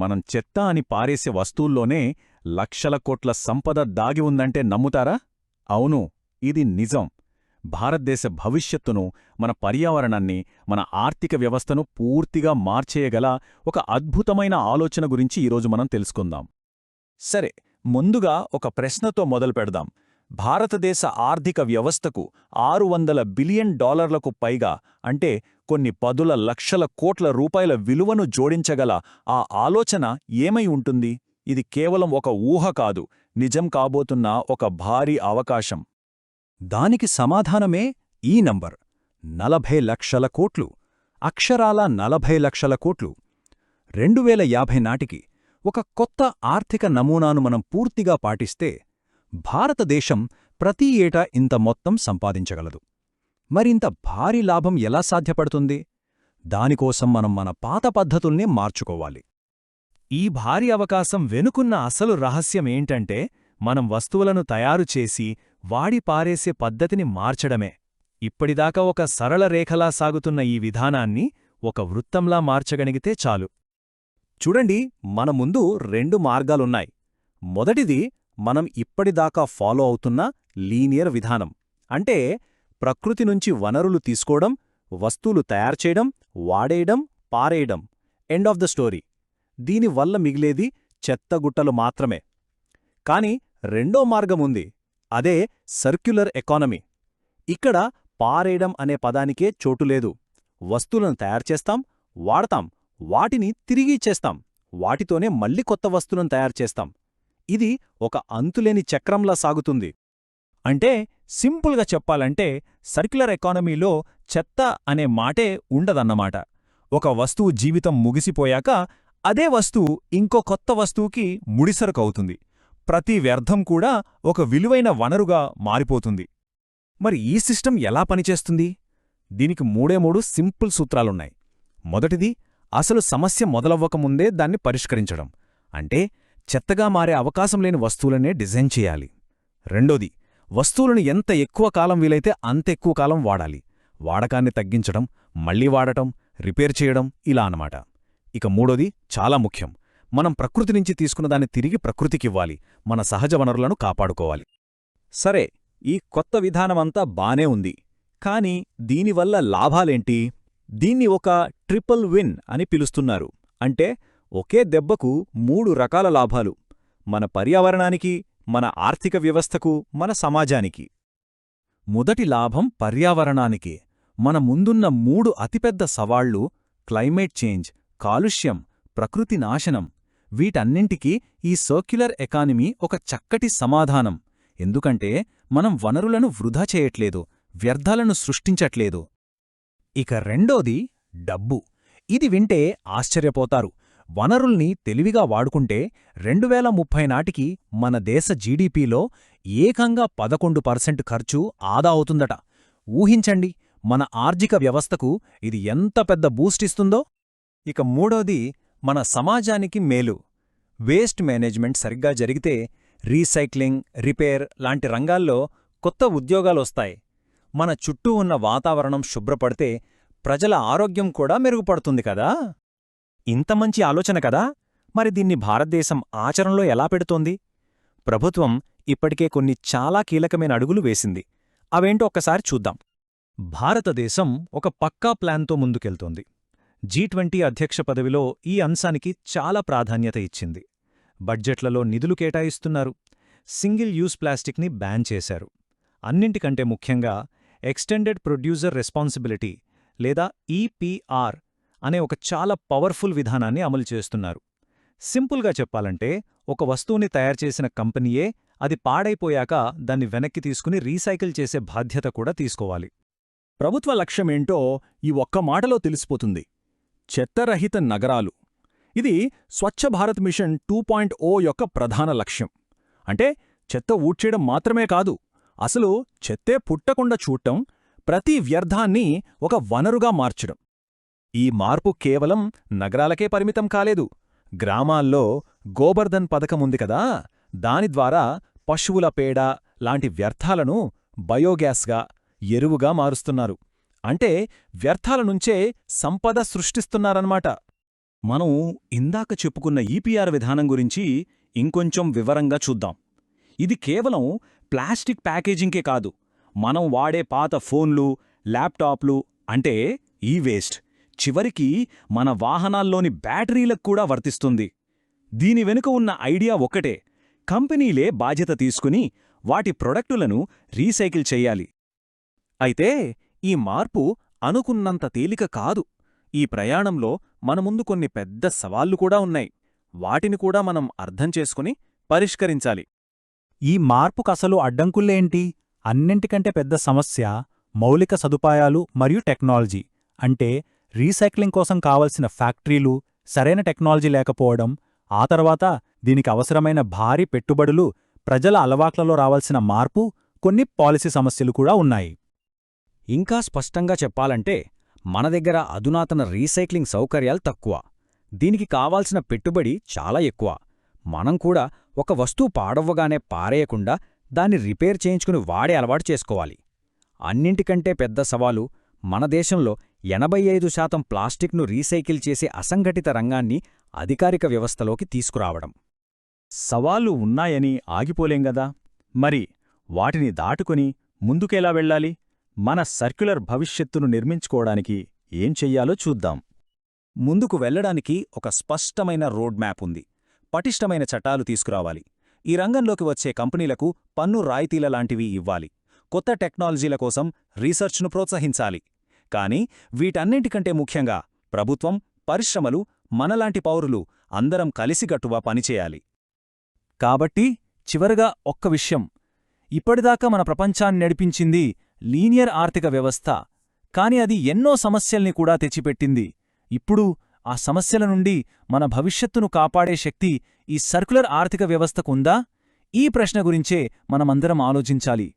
మనం చెత్త అని పారేసే వస్తువుల్లోనే లక్షల కోట్ల సంపద దాగి ఉందంటే నమ్ముతారా? అవును ఇది నిజం. భారతదేశ భవిష్యత్తును మన పర్యావరణాన్ని మన ఆర్థిక వ్యవస్థను పూర్తిగా మార్చేయగల ఒక అద్భుతమైన ఆలోచన గురించి ఈరోజు మనం తెలుసుకుందాం. సరే ముందుగా ఒక ప్రశ్నతో మొదలు పెడదాం. భారతదేశ ఆర్థిక వ్యవస్థకు ఆరు వందల బిలియన్ డాలర్లకు పైగా అంటే కొన్ని పదుల లక్షల కోట్ల రూపాయల విలువను జోడించగల ఆ ఆలోచన ఏమై ఉంటుంది? ఇది కేవలం ఒక ఊహ కాదు నిజం కాబోతున్న ఒక భారీ అవకాశం. దానికి సమాధానమే ఈ నంబర్. నలభై లక్షల కోట్లు. అక్షరాల నలభై లక్షల కోట్లు. రెండు వేల యాభై నాటికి ఒక కొత్త ఆర్థిక నమూనాను మనం పూర్తిగా పాటిస్తే భారతదేశం ప్రతి ఏటా ఇంత మొత్తం సంపాదించగలదు. మరింత భారీ లాభం ఎలా సాధ్యపడుతుంది? దానికోసం మనం మన పాత పద్ధతుల్నే మార్చుకోవాలి. ఈ భారీ అవకాశం వెనుకున్న అసలు రహస్యమేంటంటే మనం వస్తువులను తయారుచేసి వాడి పారేసే పద్ధతిని మార్చడమే. ఇప్పటిదాకా ఒక సరళ రేఖలా సాగుతున్న ఈ విధానాన్ని ఒక వృత్తంలా మార్చగలిగితే చాలు. చూడండి మన ముందు రెండు మార్గాలున్నాయి. మొదటిది మనం ఇప్పటిదాకా ఫాలో అవుతున్న లీనియర్ విధానం. అంటే ప్రకృతి నుంచి వనరులు తీసుకోవడం వస్తువులు తయారుచేయడం వాడేయడం పారేయడం. ఎండ్ ఆఫ్ ద స్టోరీ దీనివల్ల మిగిలేది చెత్తగుట్టలు మాత్రమే. కాని రెండో మార్గముంది అదే సర్క్యులర్ ఎకానమీ ఇక్కడ పారేయడం అనే పదానికే చోటులేదు వస్తువులను తయారుచేస్తాం వాడతాం వాటిని తిరిగి ఇచ్చేస్తాం. వాటితోనే మళ్ళీ కొత్త వస్తువులను తయారుచేస్తాం ఇది ఒక అంతులేని చక్రంలా సాగుతుంది. అంటే సింపుల్గా చెప్పాలంటే సర్క్యులర్ ఎకానమీలో చెత్త అనే మాటే ఉండదన్నమాట. ఒక వస్తువు జీవితం ముగిసిపోయాక అదే వస్తువు ఇంకో కొత్త వస్తువుకి ముడిసరుకవుతుంది. ప్రతి వ్యర్థం కూడా ఒక విలువైన వనరుగా మారిపోతుంది. మరి ఈ సిస్టమ్ ఎలా పనిచేస్తుంది? దీనికి మూడే మూడు సింపుల్ సూత్రాలున్నాయి. మొదటిది అసలు సమస్య మొదలవ్వకముందే దాన్ని పరిష్కరించడం. అంటే చెత్తగా మారే అవకాశం లేని వస్తువులనే డిజైన్ చేయాలి. రెండోది వస్తువులను ఎంత ఎక్కువ కాలం వీలైతే అంతెక్కువ కాలం వాడాలి. వాడకాన్ని తగ్గించడం మళ్ళీ వాడటం రిపేర్ చేయడం ఇలా అన్నమాట. ఇక మూడోది చాలా ముఖ్యం. మనం ప్రకృతి నుంచి తీసుకున్నదాన్ని తిరిగి ప్రకృతికివ్వాలి మన సహజ వనరులను కాపాడుకోవాలి. సరే ఈ కొత్త విధానమంతా బానే ఉంది. కాని దీనివల్ల లాభాలేంటి? దీన్ని ఒక ట్రిపుల్ విన్ అని పిలుస్తున్నారు. అంటే ఒకే దెబ్బకు మూడు రకాల లాభాలు. మన పర్యావరణానికి మన ఆర్థిక వ్యవస్థకు మన సమాజానికి. మొదటి లాభం పర్యావరణానికి. మన ముందున్న మూడు అతిపెద్ద సవాళ్ళు క్లైమేట్ చేంజ్ కాలుష్యం ప్రకృతి నాశనం. వీటన్నింటికీ ఈ సర్క్యులర్ ఎకానమీ ఒక చక్కటి సమాధానం. ఎందుకంటే మనం వనరులను వృధా చేయట్లేదు వ్యర్థాలను సృష్టించట్లేదు. ఇక రెండోది డబ్బు. ఇది వింటే ఆశ్చర్యపోతారు. వనరుల్ని తెలివిగా వాడుకుంటే రెండువేల ముప్పై నాటికి మన దేశ జీడీపీలో ఏకంగా పదకొండు పర్సెంట్ ఖర్చు ఆదా అవుతుందట. ఊహించండి మన ఆర్థిక వ్యవస్థకు ఇది ఎంత పెద్ద బూస్టిస్తుందో ఇక మూడోది మన సమాజానికి మేలు. వేస్ట్ మేనేజ్మెంట్ సరిగ్గా జరిగితే రీసైక్లింగ్ రిపేర్ లాంటి రంగాల్లో కొత్త ఉద్యోగాలొస్తాయి మన చుట్టూ ఉన్న వాతావరణం శుభ్రపడితే ప్రజల ఆరోగ్యం కూడా మెరుగుపడుతుంది కదా. ఇంత మంచి ఆలోచన కదా? మరి దీన్ని భారతదేశం ఆచరణలో ఎలా పెడుతోంది? ప్రభుత్వం ఇప్పటికే కొన్ని చాలా కీలకమైన అడుగులు వేసింది. అవేంటో ఒక్కసారి చూద్దాం. భారతదేశం ఒక పక్కా ప్లాన్తో ముందుకెళ్తోంది. జీ ట్వంటీ అధ్యక్ష పదవిలో ఈ అంశానికి చాలా ప్రాధాన్యత ఇచ్చింది. బడ్జెట్లలో నిధులు కేటాయిస్తున్నారు. సింగిల్ యూస్ ప్లాస్టిక్ని బ్యాన్ చేశారు. అన్నింటికంటే ముఖ్యంగా ఎక్స్టెండెడ్ ప్రొడ్యూసర్ రెస్పాన్సిబిలిటీ లేదా ఈపీఆర్ అనే ఒక చాలా పవర్ఫుల్ విధానాన్ని అమలు చేస్తున్నారు. సింపుల్గా చెప్పాలంటే ఒక వస్తువుని తయారుచేసిన కంపెనీయే అది పాడైపోయాక దాన్ని వెనక్కి తీసుకుని రీసైకిల్ చేసే బాధ్యత కూడా తీసుకోవాలి. ప్రభుత్వ లక్ష్యమేంటో ఈ ఒక్క మాటలో తెలిసిపోతుంది. చెత్తరహిత నగరాలు. ఇది Swachh Bharat mission two point O యొక్క ప్రధాన లక్ష్యం. అంటే చెత్త ఊడ్చేయడం మాత్రమే కాదు అసలు చెత్తే పుట్టకుండా చూడటం ప్రతి వ్యర్థాన్ని ఒక వనరుగా మార్చడం. ఈ మార్పు కేవలం నగరాలకే పరిమితం కాలేదు. గ్రామాల్లో గోబర్ధన్ పథకముంది కదా దాని ద్వారా పశువుల పేడ లాంటి వ్యర్థాలను బయోగ్యాస్గా ఎరువుగా మారుస్తున్నారు. అంటే వ్యర్థాల నుంచే సంపద సృష్టిస్తున్నారన్నమాట. మనం ఇందాక చెప్పుకున్న ఈపీఆర్ విధానం గురించి ఇంకొంచెం వివరంగా చూద్దాం. ఇది కేవలం ప్లాస్టిక్ ప్యాకేజింగ్కే కాదు మనం వాడే పాత ఫోన్లు ల్యాప్టాప్లు అంటే ఈ వేస్ట్. చివరికి మన వాహనాల్లోని బ్యాటరీలకు కూడా వర్తిస్తుంది. దీని వెనుక ఉన్న ఐడియా ఒక్కటే కంపెనీలే బాధ్యత తీసుకుని వాటి ప్రొడక్టులను రీసైకిల్ చెయ్యాలి అయితే ఈ మార్పు అనుకున్నంత తేలిక కాదు. ఈ ప్రయాణంలో మన ముందు కొన్ని పెద్ద సవాళ్ళు కూడా ఉన్నాయి. వాటిని కూడా మనం అర్థం చేసుకుని పరిష్కరించాలి. ఈ మార్పుకసలు అడ్డంకులేంటి అన్నింటికంటే పెద్ద సమస్య మౌలిక సదుపాయాలు మరియు టెక్నాలజీ. అంటే రీసైక్లింగ్ కోసం కావలసిన ఫ్యాక్టరీలు సరైన టెక్నాలజీ లేకపోవడం ఆ తర్వాత దీనికి అవసరమైన భారీ పెట్టుబడులు ప్రజల అలవాట్లలో రావాల్సిన మార్పు కొన్ని పాలసీ సమస్యలు కూడా ఉన్నాయి. ఇంకా స్పష్టంగా చెప్పాలంటే మన దగ్గర అధునాతన రీసైక్లింగ్ సౌకర్యాలు తక్కువ. దీనికి కావాల్సిన పెట్టుబడి చాలా ఎక్కువ. మనం కూడా ఒక వస్తువు పాడవ్వగానే పారేయకుండా దాన్ని రిపేర్ చేయించుకుని వాడే అలవాటు చేసుకోవాలి. అన్నింటికంటే పెద్ద సవాలు మన దేశంలో ఎనభై ఐదు శాతం ప్లాస్టిక్ను రీసైకిల్ చేసే అసంఘటిత రంగాన్ని అధికారిక వ్యవస్థలోకి తీసుకురావడం. సవాళ్ళు ఉన్నాయని ఆగిపోలేం గదా? మరి వాటిని దాటుకుని ముందుకెలా వెళ్ళాలి? మన సర్క్యులర్ భవిష్యత్తును నిర్మించుకోవడానికి ఏం చెయ్యాలో చూద్దాం. ముందుకు వెళ్ళడానికి ఒక స్పష్టమైన రోడ్ మ్యాప్ ఉంది. పటిష్టమైన చట్టాలు తీసుకురావాలి. ఈ రంగంలోకి వచ్చే కంపెనీలకు పన్ను రాయితీల లాంటివి ఇవ్వాలి. కొత్త టెక్నాలజీల కోసం రీసెర్చ్ను ప్రోత్సహించాలి. కానీ వీటన్నింటికంటే ముఖ్యంగా ప్రభుత్వం పరిశ్రమలు మనలాంటి పౌరులు అందరం కలిసిగట్టుగా పనిచేయాలి. కాబట్టి చివరగా ఒక్క విషయం. ఇప్పటిదాకా మన ప్రపంచాన్ని నడిపించింది లీనియర్ ఆర్థిక వ్యవస్థ. కాని అది ఎన్నో సమస్యల్ని కూడా తెచ్చిపెట్టింది. ఇప్పుడు ఆ సమస్యల నుండి మన భవిష్యత్తును కాపాడే శక్తి ఈ సర్కులర్ ఆర్థిక వ్యవస్థకుందా ఈ ప్రశ్న గురించే మనమందరం ఆలోచించాలి.